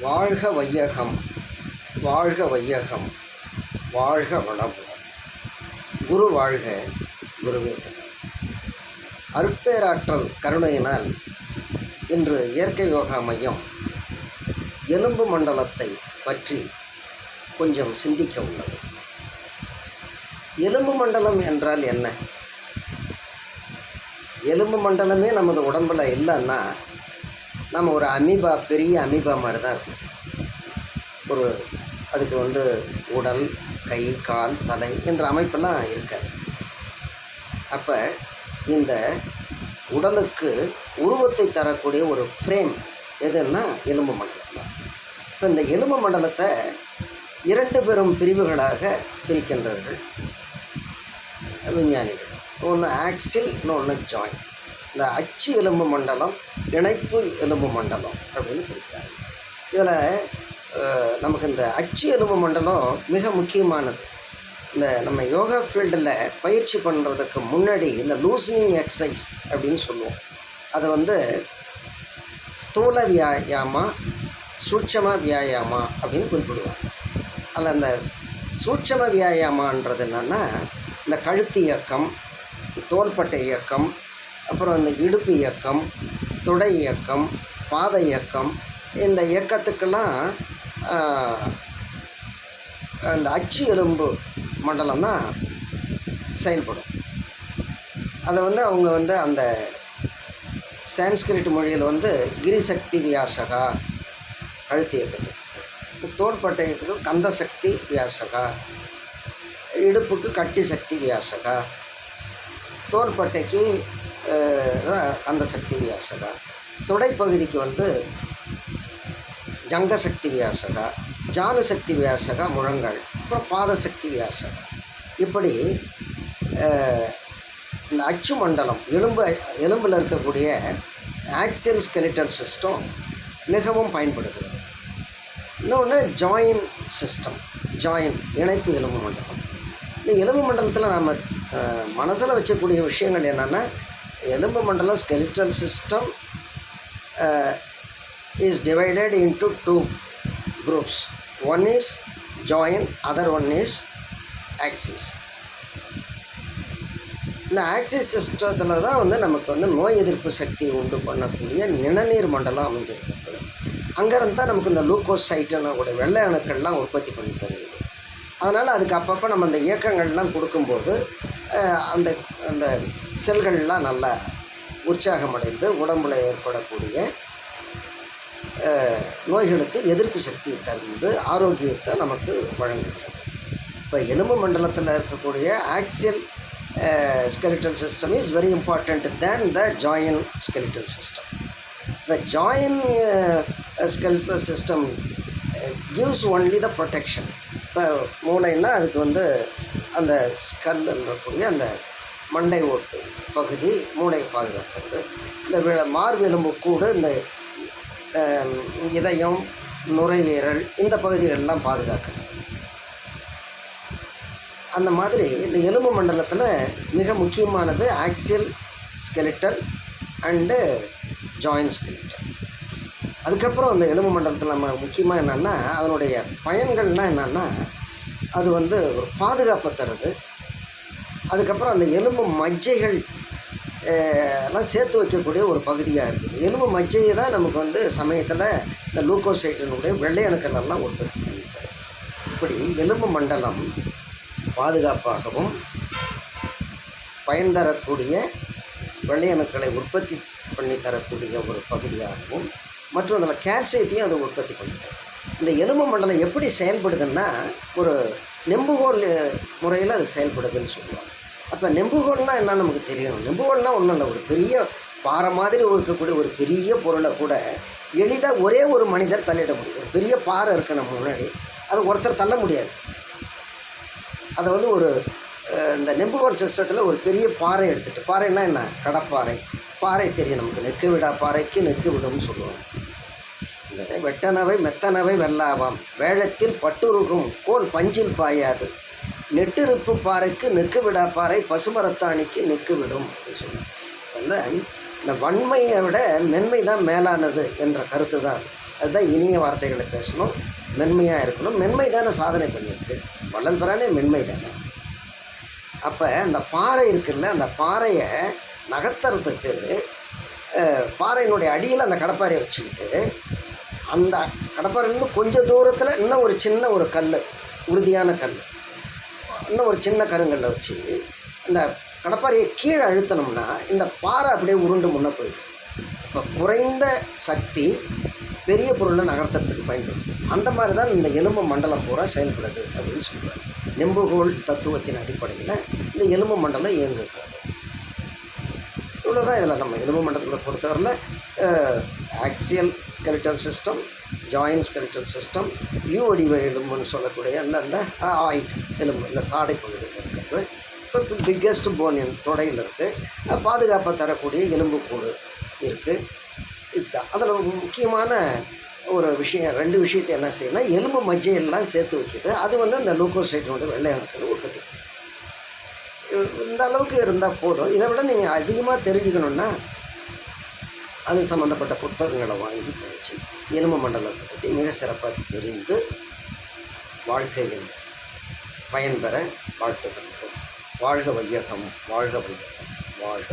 வாழ்க வையகம் வாழ்க வையகம் வாழ்க வளமுடன் குரு வாழ்க குருவே அற்பேராற்றல் அருட்பேராற்றல் கருணையினால் இன்று இயற்கை யோகா மையம் எலும்பு மண்டலத்தை பற்றி கொஞ்சம் சிந்திக்க உள்ளது. எலும்பு மண்டலம் என்றால் என்ன? எலும்பு மண்டலமே நமது உடம்புல இல்லைன்னா நம்ம ஒரு அமீபா பெரிய அமீபா மாதிரி தான் இருக்கும். ஒரு அதுக்கு வந்து உடல் கை கால் தலை என்ற அமைப்பெல்லாம் இருக்காது. அப்போ இந்த உடலுக்கு உருவத்தை தரக்கூடிய ஒரு ஃப்ரேம் எதுன்னா எலும்பு மண்டலம் தான் இப்போ இந்த எலும்பு மண்டலத்தை இரண்டு பெரும் பிரிவுகளாக பிரிக்கின்றார்கள் விஞ்ஞானிகள். ஒன்று ஆக்சில் இன்னொன்று ஜாயின் இந்த அச்சு எலும்பு மண்டலம் இணைப்பு எலும்பு மண்டலம் அப்படின்னு பிரிக்கிறாங்க இதில் நமக்கு இந்த அச்சு எலும்பு மண்டலம் மிக முக்கியமானது. இந்த நம்ம யோகா ஃபீல்டில் பயிற்சி பண்ணுறதுக்கு முன்னாடி இந்த லூசனிங் எக்ஸசைஸ் அப்படின்னு சொல்லுவோம். அதை வந்து ஸ்தூல வியாயாமா சூட்சம வியாயாமா அப்படின்னு குறிப்பிடுவாங்க. அதில் அந்த சூட்சம வியாயாமான்றது என்னென்னா இந்த கழுத்து இயக்கம் தோள்பட்டை இயக்கம் அப்புறம் இந்த இடுப்பு இயக்கம் தொடை இயக்கம் பாத இயக்கம் இந்த இயக்கத்துக்கெல்லாம் அந்த அச்சு எலும்பு மண்டலம் தான் செயல்படும். அதை வந்து அவங்க வந்து அந்த சான்ஸ்கிரிட் மொழியில் வந்து கிரிசக்தி வியாசகா அழுத்தி இயக்கத்துக்கு தோள்பட்டை இயக்கத்துக்கு கந்தசக்தி வியாசகா இடுப்புக்கு கட்டி சக்தி வியாசகா தோள்பட்டைக்கு அந்த சக்தி வியாசகா. தொடைப்பகுதிக்கு வந்து ஜங்க சக்தி வியாசகா ஜானு சக்தி வியாசகா முழங்கால் அப்புறம் பாதசக்தி வியாசகா. இப்படி இந்த அச்சு மண்டலம் எலும்பு எலும்பில் இருக்கக்கூடிய ஆக்சியல் ஸ்கெலிட்டல் சிஸ்டம் மிகவும் பயன்படுது. இன்னொன்று ஜாயின் சிஸ்டம் ஜாயின் இணைப்பு எலும்பு மண்டலம். இந்த எலும்பு மண்டலத்தில் நாம் மனசில் வச்சக்கூடிய விஷயங்கள் என்னென்னா எலும்பு மண்டலம் skeletal system is divided into two groups one is join other one is axis இந்த ஆக்சிஸ் சிஸ்டத்தில் தான் வந்து நமக்கு வந்து நோய் எதிர்ப்பு சக்தி உண்டு பண்ணக்கூடிய நிணநீர் மண்டலம் அமைஞ்சிருக்கு அங்கேருந்து தான் நமக்கு இந்த லூக்கோசைட்டுன்னு கூட வெள்ளை அணுக்கள்லாம் உற்பத்தி பண்ணி தருது அதனால் அதுக்கு அப்பப்போ நம்ம அந்த இயக்கங்கள்லாம் கொடுக்கும்போது அந்த அந்த செல்கள்லாம் நல்லா உற்சாகமடைந்து உடம்புல ஏற்படக்கூடிய நோய்களுக்கு எதிர்ப்பு சக்தி தந்து ஆரோக்கியத்தை நமக்கு வழங்குகிறது. இப்போ எலும்பு மண்டலத்தில் இருக்கக்கூடிய axial skeletal system is very important then the join skeletal system. The join skeletal system gives only the protection. இப்போ மூளைன்னா அதுக்கு வந்து அந்த ஸ்கல் என்றக்கூடிய அந்த மண்டை ஓட்டு பகுதி மூளை பாதுகாக்கிறது. இந்த வி- மார்பெலும்பு கூடு இந்த இதயம் நுரையீரல் இந்த பகுதிகளெல்லாம் பாதுகாக்கிறது. அந்த மாதிரி இந்த எலும்பு மண்டலத்தில் மிக முக்கியமானது axial skeletal and join skeletal. அதுக்கப்புறம் அந்த எலும்பு மண்டலத்தில் நம்ம முக்கியமாக என்னென்னா அதனுடைய பயன்கள்னால் என்னென்னா அது வந்து ஒரு பாதுகாப்பை தருது. அதுக்கப்புறம் அந்த எலும்பு மஜ்ஜைகள் எல்லாம் சேர்த்து வைக்கக்கூடிய ஒரு பகுதியாக இருக்குது. எலும்பு மஜ்ஜையை தான் நமக்கு வந்து சமயத்தில் இந்த லூக்கோசைட்டினுடைய வெள்ளை அணுக்கள் எல்லாம் உற்பத்தி பண்ணி தரும் இப்படி எலும்பு மண்டலம் பாதுகாப்பாகவும் பயன் தரக்கூடிய வெள்ளை அணுக்களை உற்பத்தி பண்ணி தரக்கூடிய ஒரு பகுதியாகவும் மற்றும் அதில் கால்சியத்தையும் அதை உற்பத்தி பண்ணிட்டோம் இந்த எலும்பு மண்டலம் எப்படி செயல்படுதுன்னா ஒரு நெம்புகோல் முறையில் அது செயல்படுதுன்னு சொல்லுவாங்க. அப்போ நெம்புகோல்னால் என்ன நமக்கு தெரியணும்? நெம்புகோல்னால் ஒன்றும் இல்லை. ஒரு பெரிய பாறை மாதிரி இருக்கக்கூடிய ஒரு பெரிய பொருளை கூட எளிதாக ஒரே ஒரு மனிதர் தள்ளிட முடியும். ஒரு பெரிய பாறை இருக்குது நம்ம முன்னாடி அது ஒருத்தர் தள்ள முடியாது. அதை வந்து ஒரு இந்த நெம்புகோல் சிஸ்டத்தில் ஒரு பெரிய பாறை எடுத்துகிட்டு பாறைன்னா என்ன? கடப்பாறை. பாறை தெரியும் நமக்கு. நெக்கு விடா பாறைக்கு நெக்கு விடும்னு சொல்லுவாங்க. இருக்கிறது வெட்டனவை மெத்தனவை வெல்லாவாம் வேழத்தில் பட்டுருகும் கோல் பஞ்சில் பாயாது. நெட்டிருப்பு பாறைக்கு நெக்கு விடா பாறை பசுமரத்தாணிக்கு நெக்குவிடும் அப்படின்னு சொல்லி வந்து இந்த வன்மையை விட மென்மை தான் மேலானது என்ற கருத்து தான் அதுதான் இனிய வார்த்தைகளை பேசணும். மென்மையாக இருக்கணும். மென்மை தானே சாதனை பண்ணியிருக்கு. வள்ளல் பிரானே மென்மை தானே. அப்போ அந்த பாறை இருக்குல்ல அந்த பாறையை நகர்த்துறதுக்கு பாறையினுடைய அடியில் அந்த கடப்பாறையை வச்சுக்கிட்டு அந்த கடப்பாறையிலேருந்து கொஞ்சம் தூரத்தில் இன்னும் ஒரு சின்ன ஒரு கல் உறுதியான கல் இன்னும் ஒரு சின்ன கருங்கல்லை வச்சு இந்த கடப்பாறையை கீழே அழுத்தணும்னா இந்த பாறை அப்படியே உருண்டு முன்னே போயிடும். இப்போ குறைந்த சக்தி பெரிய பொருளை நகர்த்துறதுக்கு பயன்படும். அந்த மாதிரி தான் இந்த எலும்பு மண்டலம் பூரா செயல்படுது அப்படின்னு சொல்கிறார் நெம்புகோல் தத்துவத்தின் அடிப்படையில் இந்த எலும்பு மண்டலம் இயங்குகிறது. இவ்வளோதான் இதில் நம்ம எலும்பு மண்டலத்தை பொறுத்தவரையில் axial skeletal system join skeletal system U வடிவ எலும்புன்னு சொல்லக்கூடிய அந்த அந்த ஆயிட் எலும்பு இந்த தாடை பகுதியில் இருக்கிறது இப்போ பிக்கெஸ்ட் போன் தொடையில் இருக்குது பாதுகாப்பை தரக்கூடிய எலும்பு கூடு இருக்குது இதுதான். அதில் முக்கியமான ஒரு விஷயம் ரெண்டு விஷயத்தை என்ன செய்யணும்னா எலும்பு மஜ்ஜையெல்லாம் சேர்த்து வைக்கிது அது வந்து அந்த லூக்கோசைட்டோட வெள்ளை அணுக்கள் உற்பத்தி. இந்த அளவுக்கு இருந்தால் போதும். இதை விட நீங்கள் அதிகமாக தெரிஞ்சுக்கணுன்னா அது சம்மந்தப்பட்ட புத்தகங்களை வாங்கி படித்து எலும்பு மண்டலத்தை பற்றி மிக சிறப்பாக தெரிந்து வாழ்க்கையில் பயன்பெற வாழ்த்துக்கள். வாழ்க வையகம் வாழ்க வையகம் வாழ்க